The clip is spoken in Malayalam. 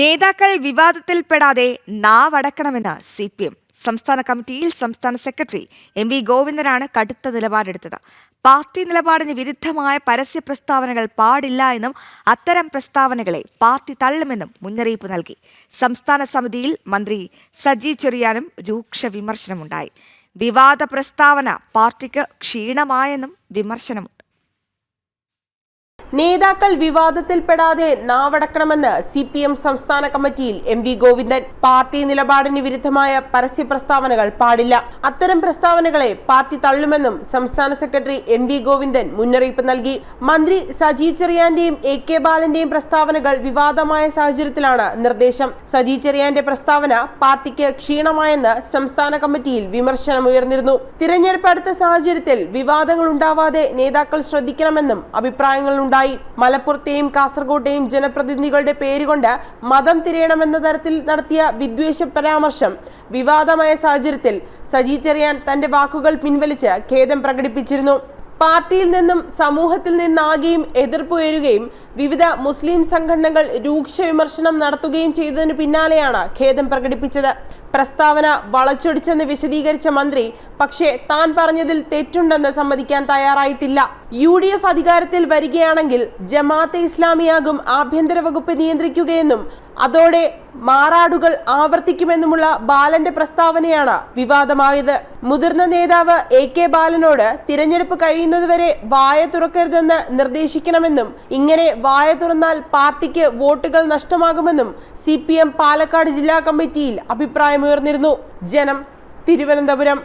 നേതാക്കൾ വിവാദത്തിൽപ്പെടാതെ നാവടക്കണമെന്ന് സി പി എം സംസ്ഥാന കമ്മിറ്റിയിൽ സംസ്ഥാന സെക്രട്ടറി എം വി ഗോവിന്ദനാണ് കടുത്ത നിലപാടെടുത്തത്. പാർട്ടി നിലപാടിന് വിരുദ്ധമായ പരസ്യ പ്രസ്താവനകൾ പാടില്ല എന്നും അത്തരം പ്രസ്താവനകളെ പാർട്ടി തള്ളുമെന്നും മുന്നറിയിപ്പ് നൽകി. സംസ്ഥാന സമിതിയിൽ മന്ത്രി സജി ചെറിയാനും രൂക്ഷ വിമർശനമുണ്ടായി. വിവാദ പ്രസ്താവന പാർട്ടിക്ക് ക്ഷീണമായെന്നും വിമർശനമുണ്ട് നേതാക്കൾ വിവാദത്തിൽപ്പെടാതെ നാവടക്കണമെന്ന് സി പി എം സംസ്ഥാന കമ്മിറ്റിയിൽ എം വി ഗോവിന്ദൻ. പാർട്ടി നിലപാടിന് വിരുദ്ധമായ പരസ്യ പ്രസ്താവനകൾ പാടില്ല. അത്തരം പ്രസ്താവനകളെ പാർട്ടി തള്ളുമെന്നും സംസ്ഥാന സെക്രട്ടറി എം വി ഗോവിന്ദൻ മുന്നറിയിപ്പ് നൽകി. മന്ത്രി സജി ചെറിയാന്റെയും എ കെ ബാലന്റെയും പ്രസ്താവനകൾ വിവാദമായ സാഹചര്യത്തിലാണ് നിർദ്ദേശം. സജി ചെറിയാന്റെ പ്രസ്താവന പാർട്ടിക്ക് ക്ഷീണമായെന്ന് സംസ്ഥാന കമ്മിറ്റിയിൽ വിമർശനമുയർന്നിരുന്നു. തിരഞ്ഞെടുപ്പ് അടുത്ത സാഹചര്യത്തിൽ വിവാദങ്ങൾ ഉണ്ടാവാതെ നേതാക്കൾ ശ്രദ്ധിക്കണമെന്നും അഭിപ്രായങ്ങളുണ്ടായി. മലപ്പുറത്തെയും കാസർഗോഡേയും ജനപ്രതിനിധികളുടെ പേരുകൊണ്ട് മതം തിരയണമെന്ന തരത്തിൽ നടത്തിയ വിദ്വേഷ പരാമർശം വിവാദമായ സാഹചര്യത്തിൽ സജി ചെറിയാൻ തന്റെ വാക്കുകൾ പിൻവലിച്ച് ഖേദം പ്രകടിപ്പിച്ചിരുന്നു. പാർട്ടിയിൽ നിന്നും സമൂഹത്തിൽ നിന്നാകെയും എതിർപ്പ് ഉയരുകയും വിവിധ മുസ്ലിം സംഘടനകൾ രൂക്ഷ വിമർശനം നടത്തുകയും ചെയ്തതിനു പിന്നാലെയാണ് ഖേദം പ്രകടിപ്പിച്ചത്. പ്രസ്താവന വളച്ചൊടിച്ചെന്ന് വിശദീകരിച്ച മന്ത്രി പക്ഷേ താൻ പറഞ്ഞതിൽ തെറ്റുണ്ടെന്ന് സമ്മതിക്കാൻ തയ്യാറായിട്ടില്ല. യു ഡി എഫ് അധികാരത്തിൽ വരികയാണെങ്കിൽ ജമാഅത്തെ ഇസ്ലാമിയാകും ആഭ്യന്തര വകുപ്പ് നിയന്ത്രിക്കുകയെന്നും അതോടെ മാറാടുകൾ ആവർത്തിക്കുമെന്നുമുള്ള ബാലന്റെ പ്രസ്താവനയാണ് വിവാദമായത്. മുതിർന്ന നേതാവ് എ കെ ബാലനോട് തിരഞ്ഞെടുപ്പ് കഴിയുന്നതുവരെ വായ തുറക്കരുതെന്ന് നിർദ്ദേശിക്കണമെന്നും ഇങ്ങനെ വായ തുറന്നാൽ പാർട്ടിക്ക് വോട്ടുകൾ നഷ്ടമാകുമെന്നും സി പാലക്കാട് ജില്ലാ കമ്മിറ്റിയിൽ അഭിപ്രായമുയർന്നിരുന്നു ജനം തിരുവനന്തപുരം.